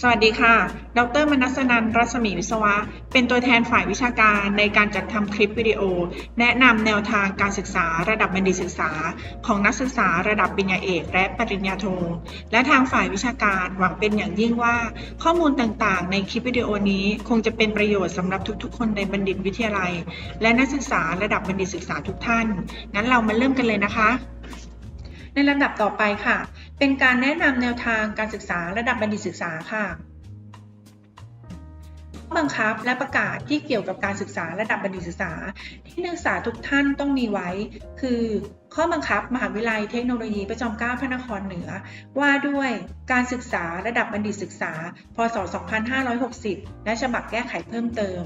สวัสดีค่ะ ดรมนัสนันรัศมีวิศวะ เป็นตัวแทนฝ่ายวิชาการในการจัดทำคลิปวิดีโอ แนะนำแนวทางการศึกษาระดับบัณฑิตศึกษา ของนักศึกษาระดับปริญญาเอกและปริญญาโท และทางฝ่ายวิชาการหวังเป็นอย่างยิ่งว่า ข้อมูลต่างๆ ในคลิปวิดีโอนี้คงจะเป็นประโยชน์สำหรับทุกๆ คนในบัณฑิตวิทยาลัย และนักศึกษาระดับบัณฑิตศึกษาทุกท่าน งั้นเรามาเริ่มกันเลยนะคะ ในลำดับต่อไปค่ะ เป็นการแนะนำแนวทางการศึกษาระดับบัณฑิตศึกษาค่ะข้อบังคับและประกาศที่เกี่ยวกับการศึกษาระดับบัณฑิตศึกษา ที่นักศึกษาทุกท่านต้องมีไว้ คือ ข้อบังคับมหาวิทยาลัยเทคโนโลยีพระจอมเกล้าพระนครเหนือ ว่าด้วยการศึกษาระดับบัณฑิตศึกษา พศ 2560 และฉบับแก้ไขเพิ่มเติม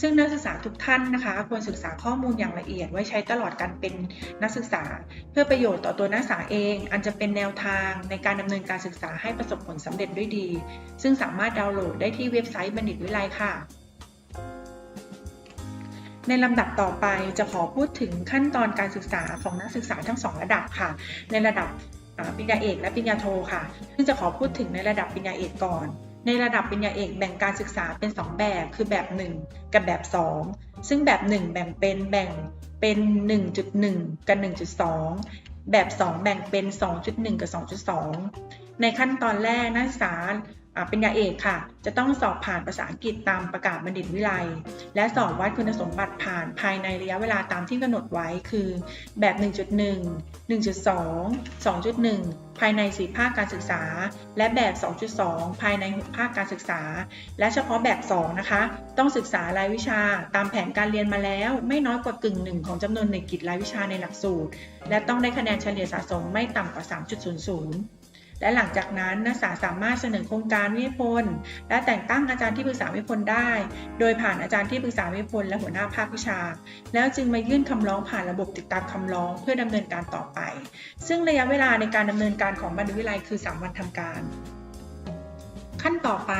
ซึ่งนักศึกษาทุกท่านนะคะควรศึกษาข้อมูลอย่างละเอียด ไว้ใช้ตลอดการเป็นนักศึกษา เพื่อประโยชน์ต่อตัวนักศึกษาเอง อันจะเป็นแนวทางในการดำเนินการศึกษาให้ประสบผลสำเร็จด้วยดี ซึ่งสามารถดาวน์โหลดได้ที่เว็บไซต์บัณฑิตวิไลค่ะ ในลำดับต่อไปจะขอพูดถึงขั้นตอนการศึกษาของนักศึกษาทั้งสองระดับค่ะ ในระดับอ่าปริญญาเอกและปริญญาโทค่ะ ซึ่งจะขอพูดถึงในระดับปริญญาเอกก่อน ในระดับปริญญาเอกแบ่งการศึกษาเป็น 2 แบบ คือแบบ 1 กับแบบ 2 ซึ่งแบบ 1 แบ่งเป็นแบ่งเป็น 1.1 กับ 1.2 แบบ 2 แบ่งเป็น 2.1 กับ 2.2 ในขั้นตอนแรกนักศึกษา อ่าปริญญาเอกค่ะ จะต้องสอบผ่านภาษาอังกฤษตามประกาศบัณฑิตวิไลและสอบวัดคุณสมบัติผ่านภายในระยะเวลาตามที่กำหนดไว้คือแบบ 1.1 1.2 2.1 ภายใน 4 ภาคการศึกษา และแบบ 2.2 ภายใน 6 ภาคการศึกษา และเฉพาะแบบ 2 นะคะ ต้องศึกษารายวิชาตามแผนการเรียนมาแล้วไม่น้อยกว่ากึ่งหนึ่งของจำนวนหน่วยกิจรายวิชาในหลักสูตร และต้องได้คะแนนเฉลี่ยสะสมไม่ต่ำกว่า 3.00 และหลังจากนั้นนักศึกษาสามารถเสนอโครงการวิพลและแต่งตั้งอาจารย์ที่ปรึกษาวิพลได้ โดยผ่านอาจารย์ที่ปรึกษาวิพลและหัวหน้าภาควิชา แล้วจึงมายื่นคำร้องผ่านระบบติดตามคำร้องเพื่อดำเนินการต่อไป ซึ่งระยะเวลาในการดำเนินการของบัณวิทยาลัยคือ 3 วันทำการ ขั้นต่อไป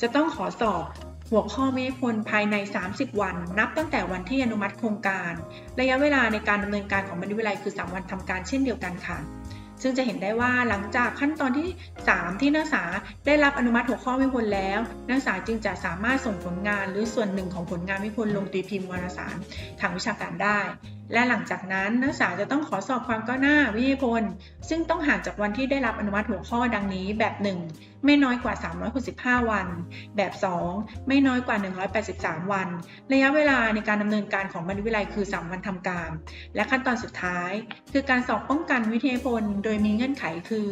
จะต้องขอสอบหัวข้อวิพลภายใน 30 วัน นับตั้งแต่วันที่อนุมัติโครงการ ระยะเวลาในการดำเนินการของบัณวิทยาลัยคือ 3 วันทำการเช่นเดียวกันค่ะ ซึ่งจะเห็นได้ว่าหลังจากขั้นตอนที่ 3 ที่นักศึกษาได้รับอนุมัติหัวข้อวิพลแล้ว นักศึกษาจึงจะสามารถส่งผลงานหรือส่วนหนึ่งของผลงานวิพลลงตีพิมพ์วารสารทางวิชาการได้ และหลังจากนั้นนักศึกษาจะต้องขอสอบความก้าวหน้าวิทยพล ซึ่งต้องห่างจากวันที่ได้รับอนุมัติหัวข้อดังนี้แบบ 1 ไม่น้อยกว่า 365 วัน แบบ 2 ไม่น้อยกว่า 183 วัน ระยะเวลาในการดำเนินการของบัณฑิตวิทยาลัยคือ 3 วันทำการ และขั้นตอนสุดท้าย คือการสอบป้องกันวิทยาพล โดยมีเงื่อนไขคือ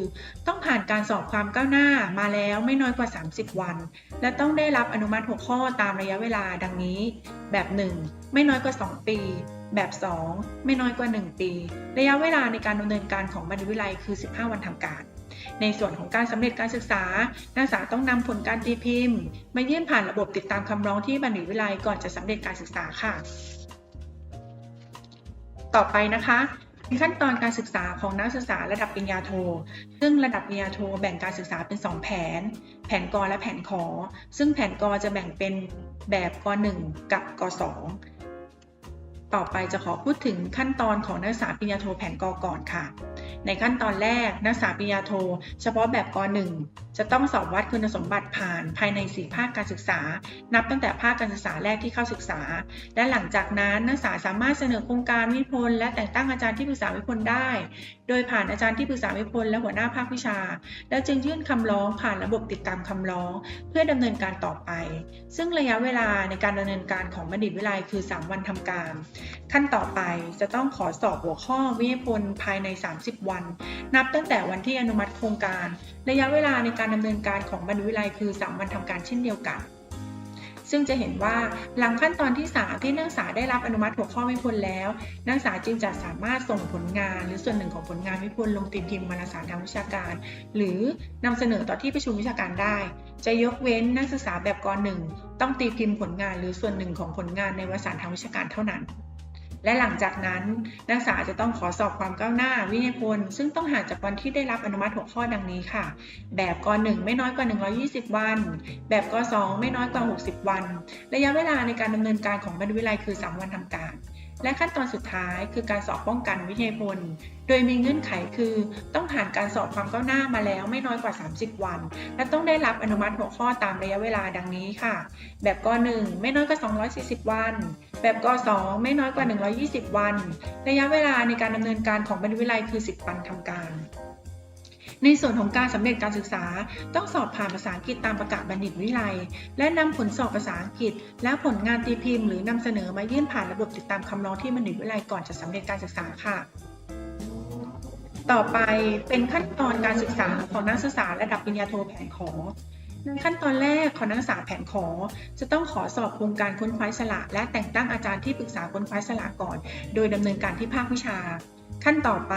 ต้องผ่านการสอบความก้าวหน้ามาแล้วไม่น้อยกว่า 30 วัน และต้องได้รับอนุมัติหัวข้อตามระยะเวลาดังนี้ แบบ 1 ไม่น้อยกว่า 2 ปี แบบ 2 ไม่น้อยกว่า 1 ปี ระยะเวลาในการดำเนินการของบัณฑิตวิทยาลัยคือ 15 วันทำการ ในส่วนของการสำเร็จการศึกษา นักศึกษาต้องนำผลการตีพิมพ์ มายื่นผ่านระบบติดตามคำร้องที่บัณฑิตวิทยาลัยก่อนจะสำเร็จการศึกษาค่ะ ต่อไปนะคะ็นขั้นตอนการศึกษาของนักศึกษาระดับปริญญาโท ซึ่งระดับปริญญาโทแบ่งการศึกษาเป็น 2 แผน แผนกและแผนขอ ซึ่งแผนกจะแบ่งเป็นแบบก 1 กับก 2 ต่อไปจะขอพูดถึงขั้นตอนของนักศึกษาปริญญาโทแผนกก่อนค่ะ ในขั้นตอนแรกนักศึกษาปริญญาโท เฉพาะแบบก 1 จะต้องสอบวัดคุณสมบัติผ่านภายใน 4 ภาคการศึกษา นับตั้งแต่ภาคการศึกษาแรกที่เข้าศึกษา และหลังจากนั้นนักศึกษาสามารถเสนอโครงการวิพลและแต่งตั้งอาจารย์ที่ปรึกษาวิพลได้ โดยผ่านอาจารย์ที่ปรึกษาวิพลและหัวหน้าภาควิชา แล้วจึงยื่นคำร้องผ่านระบบติดตามคำร้อง เพื่อดำเนินการต่อไป ซึ่งระยะเวลาในการดำเนินการของบัณฑิตวิไลคือ 3 วันทำการขั้นต่อไปจะต้องขอสอบหัวข้อวิทยพลภายใน 30 วัน นับตั้งแต่วันที่อนุมัติโครงการ ระยะเวลาในการดำเนินการของบัณฑิตวิไลคือ 3 วันทำการเช่นเดียวกัน ซึ่งจะเห็นว่าหลังขั้นตอนที่ 3 ที่นักศึกษาได้รับอนุมัติหัวข้อวิพลแล้ว นักศึกษาจึงจะสามารถส่งผลงาน หรือส่วนหนึ่งของผลงานวิพลลงตีพิมพ์วารสารทางวิชาการ หรือนำเสนอต่อที่ประชุมวิชาการได้ จะยกเว้นนักศึกษาแบบกหนึ่งต้องตีพิมพ์ผลงานหรือส่วนหนึ่งของผลงานในวารสารทางวิชาการเท่านั้น และหลังจากนั้นนักศึกษาจะต้องขอสอบความก้าวหน้าวิทยพลซึ่งต้องห่างจากวันที่ได้รับอนุมัติหัวข้อดังนี้ค่ะ แบบก 1 ไม่น้อยกว่า 120 วัน แบบก 2 ไม่น้อยกว่า 60 วัน ระยะเวลาในการดำเนินการของบัณฑิตวิทยาลัยคือ 3 วันทำการ และขั้นตอนสุดท้ายคือการสอบป้องกันวิทยาพล โดยมีเงื่อนไขคือ ต้องผ่านการสอบความก้าวหน้ามาแล้วไม่น้อยกว่า 30 วัน และต้องได้รับอนุมัติหัวข้อตามระยะเวลาดังนี้ค่ะ แบบก 1 ไม่น้อยกว่า 240 วัน แบบก2ไม่น้อยกว่า 120 วัน ระยะเวลาในการดำเนินการของบรรณวิไลคือ 10 วันทำการ ในส่วนของการสำเร็จการศึกษา ต้องสอบผ่านภาษาอังกฤษตามประกาศบัณฑิตวิไลและนำผลสอบภาษาอังกฤษ และผลงานตีพิมพ์หรือนำเสนอมายื่นผ่านระบบติดตามคำร้องที่บัณฑิตวิไลก่อนจะสำเร็จการศึกษาค่ะต่อไปเป็นขั้นตอนการศึกษาของนักศึกษาระดับปริญญาโทแผนขอ ในขั้นตอนแรกของนักศึกษาแผนขอ จะต้องขอสอบโครงการค้นคว้าสละและแต่งตั้งอาจารย์ที่ปรึกษาค้นคว้าสละก่อน โดยดำเนินการที่ภาควิชา ขั้นต่อไป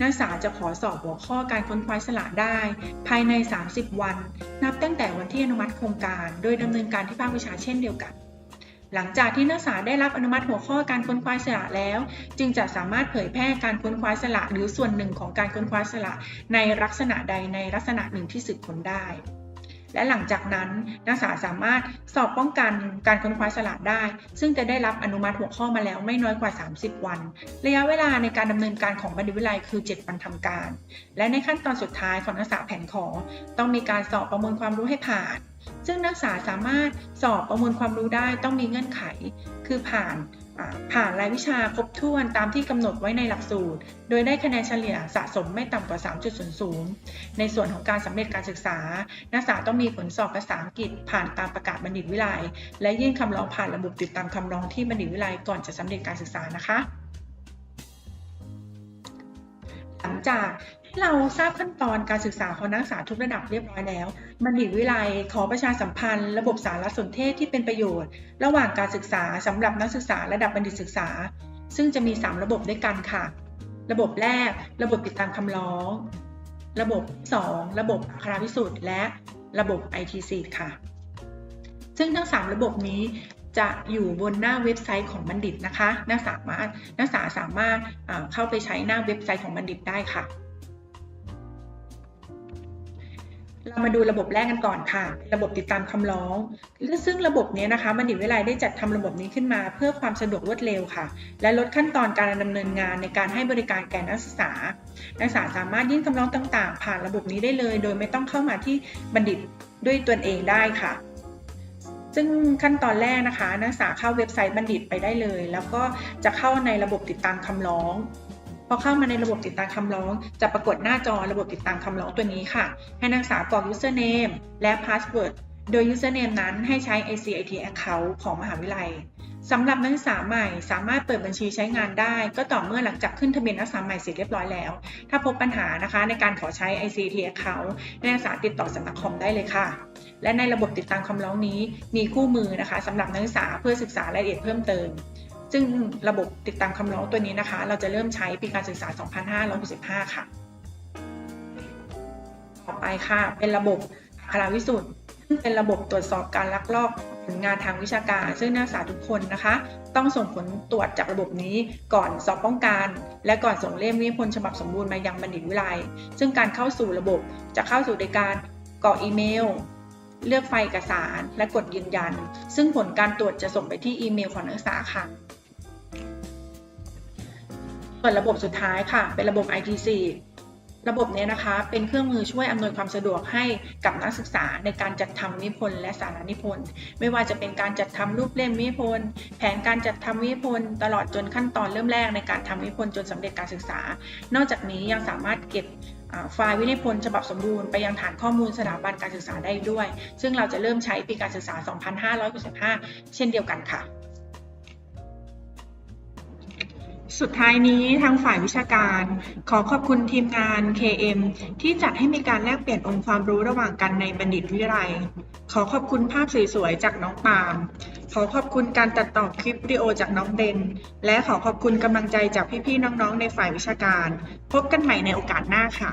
นักศึกษาจะขอสอบหัวข้อการค้นคว้าสละได้ ภายใน 30 วัน นับตั้งแต่วันที่อนุมัติโครงการ โดยดำเนินการที่ภาควิชาเช่นเดียวกันหลังจากที่นักศึกษาได้รับอนุมัติหัวข้อการค้นคว้าสละแล้ว จึงจะสามารถเผยแพร่การค้นคว้าสละหรือส่วนหนึ่งของการค้นคว้าสละในลักษณะใดในลักษณะหนึ่งที่สืบค้นได้ และหลังจากนั้นนักศึกษาสามารถสอบป้องกันการค้นคว้าสละได้ ซึ่งจะได้รับอนุมัติหัวข้อมาแล้วไม่น้อยกว่า 30 วัน ระยะเวลาในการดำเนินการของบัณฑิตวิไลคือ 7 วันทำการ และในขั้นตอนสุดท้ายของนักศึกษาแผนขอ ต้องมีการสอบประเมวลความรู้ให้ผ่าน ซึ่งนักศึกษาสามารถสอบประเมวลความรู้ได้ต้องมีเงื่อนไข คือผ่าน ผ่านรายวิชาครบถ้วนตามที่กำหนดไว้ในหลักสูตร โดยได้คะแนนเฉลี่ยสะสมไม่ต่ำกว่า 3.00 ในส่วนของการสำเร็จการศึกษา นักศึกษาต้องมีผลสอบภาษาอังกฤษผ่านตามประกาศบัณฑิตวิไลและยื่นคำร้องผ่านระบบติดตามคำร้องที่บัณฑิตวิไลก่อนจะสำเร็จการศึกษานะคะ หลังจาก เราทราบขั้นตอนการศึกษาของนักศึกษาทุกระดับเรียบร้อยแล้ว บัณฑิตวิไลขอประชาสัมพันธ์ ระบบสารสนเทศที่เป็นประโยชน์ ระหว่างการศึกษาสำหรับนักศึกษาระดับบัณฑิตศึกษา ซึ่งจะมี 3 ระบบด้วยกันค่ะ ระบบแรก ระบบติดตามคำร้อง ระบบ 2 ระบบอัคราวิสุทธ์และระบบ ITC ค่ะ ซึ่งทั้ง 3 ระบบนี้จะอยู่บนหน้าเว็บไซต์ของบัณฑิตนะคะ นักศึกษาสามารถนักศึกษาสามารถเข้าไปใช้หน้าเว็บไซต์ของบัณฑิตได้ค่ะ เรามาดูระบบแรกกันก่อนค่ะ ระบบติดตามคำร้อง ซึ่งระบบนี้นะคะบัณฑิตวิไลได้จัดทำระบบนี้ขึ้นมา เพื่อความสะดวกรวดเร็วค่ะ และลดขั้นตอนการดำเนินงานในการให้บริการแก่นักศึกษา นักศึกษาสามารถยื่นคำร้องต่าง ๆ ผ่านระบบนี้ได้เลย โดยไม่ต้องเข้ามาที่บัณฑิตด้วยตนเองได้ค่ะ ซึ่งขั้นตอนแรกนะคะ นักศึกษาเข้าเว็บไซต์บัณฑิตไปได้เลย แล้วก็จะเข้าในระบบติดตามคำร้อง อเข้ามาในระบบติดตามคำร้อง จะปรากฏหน้าจอระบบติดตามคำร้องตัวนี้ค่ะ ให้นักศึกษากรอก username และ password โดย username นั้นให้ใช้ ICIT account ของมหาวิทยาลัยสำหรับนักศึกษาใหม่สามารถเปิดบัญชีใช้งานได้ ก็ต่อเมื่อหลังจากขึ้นทะเบียนนักศึกษาใหม่เสร็จเรียบร้อยแล้ว ถ้าพบปัญหานะคะในการขอใช้ ICT account นักศึกษาติดต่อสำนักคอมได้เลยค่ะ และในระบบติดตามคำร้องนี้มีคู่มือนะคะสำหรับนักศึกษาเพื่อศึกษารายละเอียดเพิ่มเติม ซึ่งระบบติดตามคำร้องตัวนี้นะคะ เราจะเริ่มใช้ปีการศึกษา 2565 ค่ะ ต่อไปค่ะ เป็นระบบคราวิสุทธ์ซึ่งเป็นระบบตรวจสอบการลักลอบผลงานทางวิชาการ ซึ่งนักศึกษาทุกคนนะคะ ต้องส่งผลตรวจจากระบบนี้ก่อนสอบป้องกันและก่อนส่งเล่มวิพลฉบับสมบูรณ์มายังบัณฑิตวิไลซึ่งการเข้าสู่ระบบจะเข้าสู่ในการกรอกอีเมล เลือกไฟล์เอกสาร และกดยืนยัน ซึ่งผลการตรวจจะส่งไปที่อีเมลของนักศึกษาค่ะ ส่วนระบบสุดท้ายค่ะ เป็นระบบ ITC ระบบนี้นะคะ เป็นเครื่องมือช่วยอำนวยความสะดวกให้กับนักศึกษาในการจัดทำนิพนธ์และสารนิพนธ์ ไม่ว่าจะเป็นการจัดทำรูปเล่มนิพนธ์แผนการจัดทำนิพนธ์ตลอดจนขั้นตอนเริ่มแรกในการทำนิพนธ์จนสำเร็จการศึกษา นอกจากนี้ยังสามารถเก็บไฟล์วินิพนธ์ฉบับสมบูรณ์ไปยังฐานข้อมูลสถาบันการศึกษาได้ด้วย ซึ่งเราจะเริ่มใช้ปีการศึกษา 2565 เช่นเดียวกันค่ะ สุดท้ายนี้ทางฝ่ายวิชาการ ขอขอบคุณทีมงาน KM ที่จัดให้มีการแลกเปลี่ยนองค์ความรู้ระหว่างกันในบัณฑิตวิไลขอขอบคุณภาพสวยๆจากน้องปาล์มขอขอบคุณการตัดต่อคลิปวิดีโอจากน้องเดนและขอขอบคุณกำลังใจจากพี่ๆน้องๆในฝ่ายวิชาการ พบกันใหม่ในโอกาสหน้าค่ะ